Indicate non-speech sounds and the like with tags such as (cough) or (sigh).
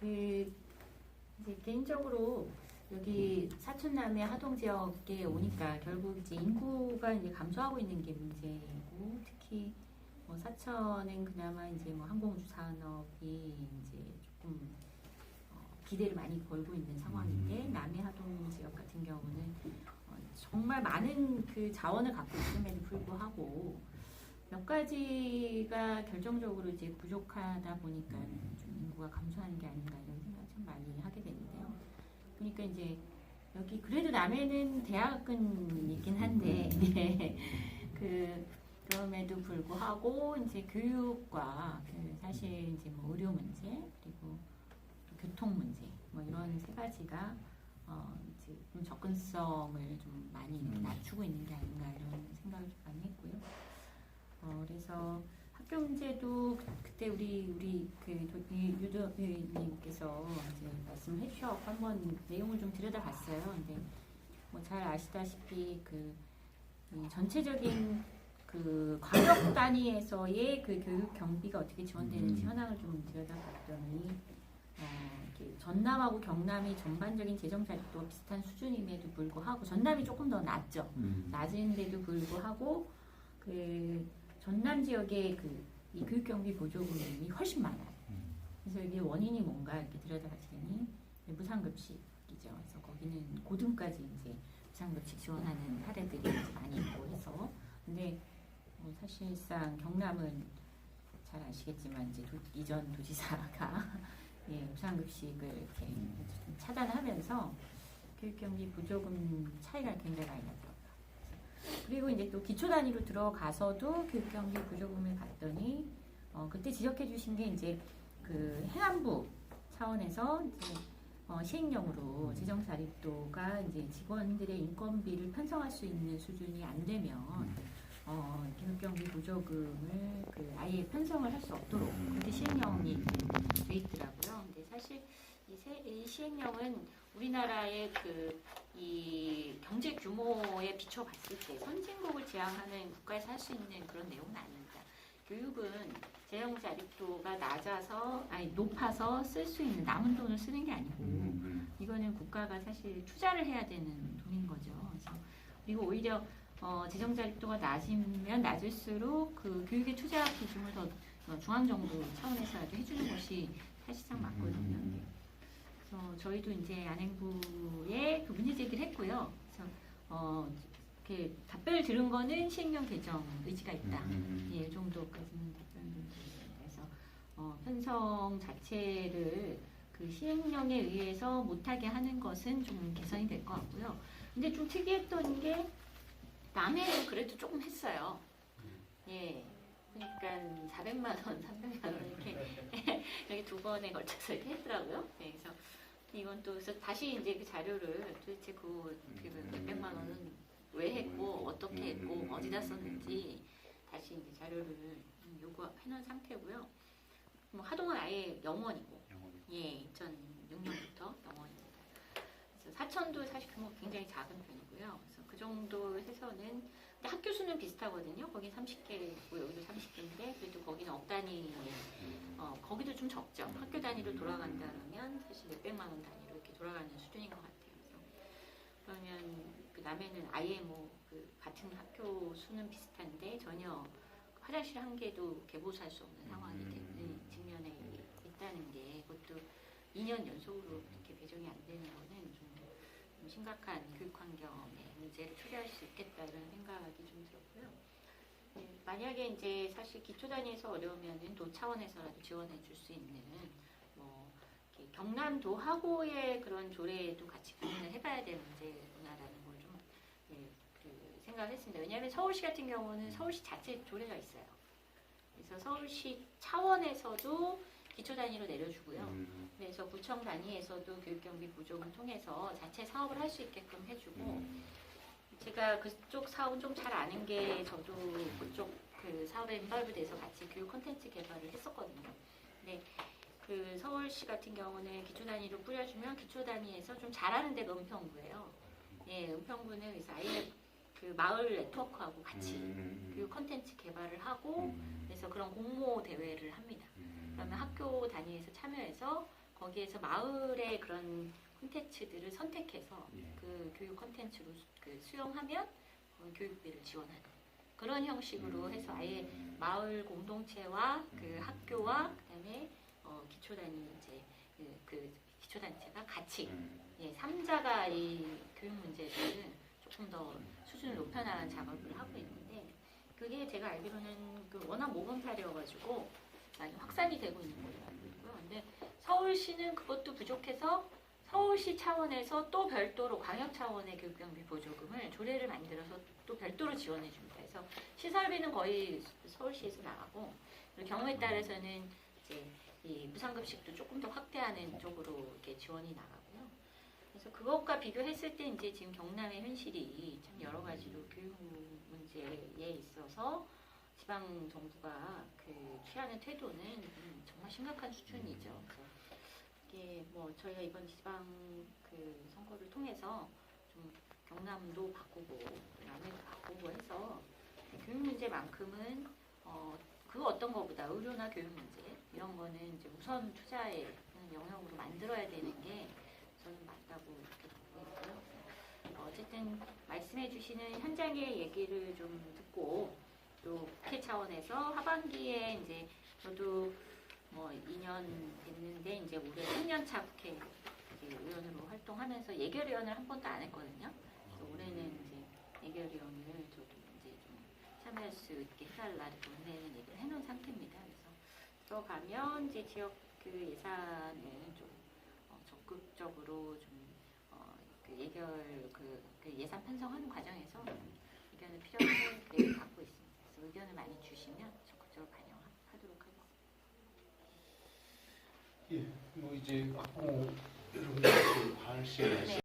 그 이제 개인적으로 여기 사촌남의 하동 지역에 오니까 결국 이제 인구가 이제 감소하고 있는 게 문제고 특히 뭐 사천은 그나마 이제 뭐 항공우주 산업이 이제 조금 어, 기대를 많이 걸고 있는 상황인데 음. 남해 하동 지역 같은 경우는 어, 정말 많은 그 자원을 갖고 있음에도 불구하고 몇 가지가 결정적으로 이제 부족하다 보니까 좀 인구가 감소하는 게 아닌가 이런 생각 참 많이 하게 되는데요. 그러니까 이제 여기 그래도 남해는 대학은 있긴 한데 (laughs) 네. 그 그럼에도 불구하고 이제 교육과 그 사실 이제 뭐 의료 문제 그리고 또 교통 문제 뭐 이런 세 가지가 어 이제 좀 접근성을 좀 많이 음. 낮추고 있는 게 아닌가 이런 생각을 좀 많이 했고요. 어 그래서 학교 문제도 그- 그때 우리 우리 그 유도님께서 이제 말씀을 해주셔서 한번 내용을 좀 들여다봤어요. 근데 뭐 잘 아시다시피 그이 전체적인 그 광역 단위에서의 그 교육 경비가 어떻게 지원되는지 음. 현황을 좀 들여다봤더니 어, 전남하고 경남이 전반적인 재정 자립도가 비슷한 수준임에도 불구하고 전남이 조금 더 낮죠. 음. 낮은데도 불구하고 그 전남 지역의 그이 교육 경비 보조금이 훨씬 많아요. 음. 그래서 이게 원인이 뭔가 이렇게 들여다봤더니 무상급식이죠. 그래서 거기는 고등까지 이제 무상급식 지원하는 사례들이 많이 있고 해서 근데 뭐 사실상 경남은 잘 아시겠지만 이제 도, 이전 도지사가 (laughs) 예, 무상급식을 이렇게 좀 차단하면서 교육경비 보조금 차이가 굉장히 많이 나더라고요. 그리고 이제 또 기초 단위로 들어가서도 교육경비 보조금을 받더니 어, 그때 지적해 주신 게 이제 그 행안부 차원에서 이제 어, 시행령으로 재정 자립도가 이제 직원들의 인건비를 편성할 수 있는 수준이 안 되면 어, 교육경비 보조금을 그 아예 편성을 할 수 없도록 그렇게 시행령이 돼 있더라고요. 근데 사실 이, 세, 이 시행령은 우리나라의 그 이 경제 규모에 비춰 봤을 때 선진국을 지향하는 국가에서 할 수 있는 그런 내용은 아닙니다. 교육은 재정 자립도가 낮아서 아니 높아서 쓸 수 있는 남은 돈을 쓰는 게 아니고 음. 이거는 국가가 사실 투자를 해야 되는 돈인 거죠. 그리고 오히려 어, 재정 자립도가 낮으면 낮을수록 그 교육의 투자 비중을 더 어, 중앙정부 차원에서라도 해주는 것이 사실상 맞거든요. 음. 그래서 저희도 이제 안행부에 그 문제 제기를 했고요. 그래서 어, 이렇게 답변을 들은 거는 시행령 개정 의지가 있다. 음. 예, 이 정도까지는 답변을. 그래서 어, 편성 자체를 그 시행령에 의해서 못하게 하는 것은 좀 개선이 될 것 같고요. 근데 좀 특이했던 게 남해는 그래도 조금 했어요. 예. 그러니까 400만 원, 300만 원 이렇게 (laughs) 여기 두 번에 걸쳐서 이렇게 했더라고요. 네, 그래서 이건 또 그래서 다시 이제 그 자료를 도대체 그, 그 몇백만 원은 왜 했고 어떻게 했고 어디다 썼는지 다시 이제 자료를 음, 요구해놓은 상태고요. 뭐 하동은 아예 영원이고. 예, 2006년부터 영원입니다. 사천도 사실 규모가 굉장히 작은 편이고요. 그래서 그 정도 해서는 근데 학교 수는 비슷하거든요. 거기 30개고 여기도 30개인데 그래도 거기는 억 단위 어, 거기도 좀 적죠. 학교 단위로 돌아간다면 사실 몇 백만 원 단위로 이렇게 돌아가는 수준인 것 같아요. 그래서 그러면 그 남해는 아예 뭐 그 같은 학교 수는 비슷한데 전혀 화장실 한 개도 개보수할 수 없는 상황이 되는 직면에 있다는 게 그것도 2년 연속으로 이렇게 배정이 안 되는 거는 좀, 좀 심각한 교육 환경에 문제를 초래할 수 있겠다 이런 생각이 좀 들었고요. 네, 만약에 이제 사실 기초 단위에서 어려우면은 도 차원에서라도 지원해 줄 수 있는 뭐 이렇게 경남도 하고의 그런 조례도 같이 고민을 해봐야 될 문제구나라는 걸좀 예, 그 생각을 했습니다. 왜냐하면 서울시 같은 경우는 서울시 자체 조례가 있어요. 그래서 서울시 차원에서도 기초 단위로 내려주고요. 음. 그래서 구청 단위에서도 교육 경비 보조금 통해서 자체 사업을 할 수 있게끔 해주고 음. 제가 그쪽 사업은 좀 잘 아는 게 저도 그쪽 그 사업에 인발브 돼서 같이 교육 콘텐츠 개발을 했었거든요. 근데 그 서울시 같은 경우는 기초 단위로 뿌려주면 기초 단위에서 좀 잘하는 데가 은평구예요. 예, 은평구는 그래서 아예 그 마을 네트워크하고 같이 음. 교육 콘텐츠 개발을 하고 음. 그래서 그런 공모 대회를 합니다. 음. 그러면 학교 단위에서 참여해서 거기에서 마을의 그런 콘텐츠들을 선택해서 예. 그 교육 콘텐츠로 수- 그 수용하면 어, 교육비를 지원하는 그런 형식으로 해서 아예 음. 마을 공동체와 그 음. 학교와 그다음에 어, 기초 단위 이제 그, 그 기초 단체가 같이 음. 예, 3자가 이 교육 문제들은 조금 더 수준을 높여 나가는 작업을 하고 있는데 그게 제가 알기로는 그 워낙 모범사례여가지고 많이 확산이 되고 있는 걸로 알고 있고요. 근데 서울시는 그것도 부족해서 서울시 차원에서 또 별도로 광역 차원의 교육경비 보조금을 조례를 만들어서 또 별도로 지원해 줍니다. 그래서 시설비는 거의 서울시에서 나가고 경우에 따라서는 이제 이 무상급식도 조금 더 확대하는 쪽으로 이렇게 지원이 나가고요. 그래서 그것과 비교했을 때 이제 지금 경남의 현실이 참 여러 가지로 교육 문제에 있어서 지방 정부가 그 취하는 태도는 음, 정말 심각한 수준이죠. 그래서 이게 뭐 저희가 이번 지방 그 선거를 통해서 좀 경남도 바꾸고 남해도 바꾸고 해서 교육 문제만큼은 어, 그 어떤 거보다 의료나 교육 문제 이런 거는 이제 우선 투자의 영역으로 만들어야 되는 게 저는 맞다고 이렇게 보고 있고요. 어, 어쨌든 말씀해 주시는 현장의 얘기를 좀 듣고 또 차원에서 하반기에 이제 저도 뭐 2년 됐는데 이제 올해 3년 차 국회 의원으로 활동하면서 예결위원을 한 번도 안 했거든요. 올해는 이제 예결위원을 저도 이제 좀 참여할 수 있게 해달라 이렇게 원내는 얘기를 해놓은 상태입니다. 그래서 들어가면 이제 지역 그 예산을 좀 어, 적극적으로 좀 어, 그 예결 그, 그 예산 편성하는 과정에서 의견을 필요한 계획을 갖고 있습니다. 그래서 의견을 많이 주시면 적극적으로 반영하도록 하겠습니다. 예, 뭐 이제 학부모 여러분들 그 과할 시에 네.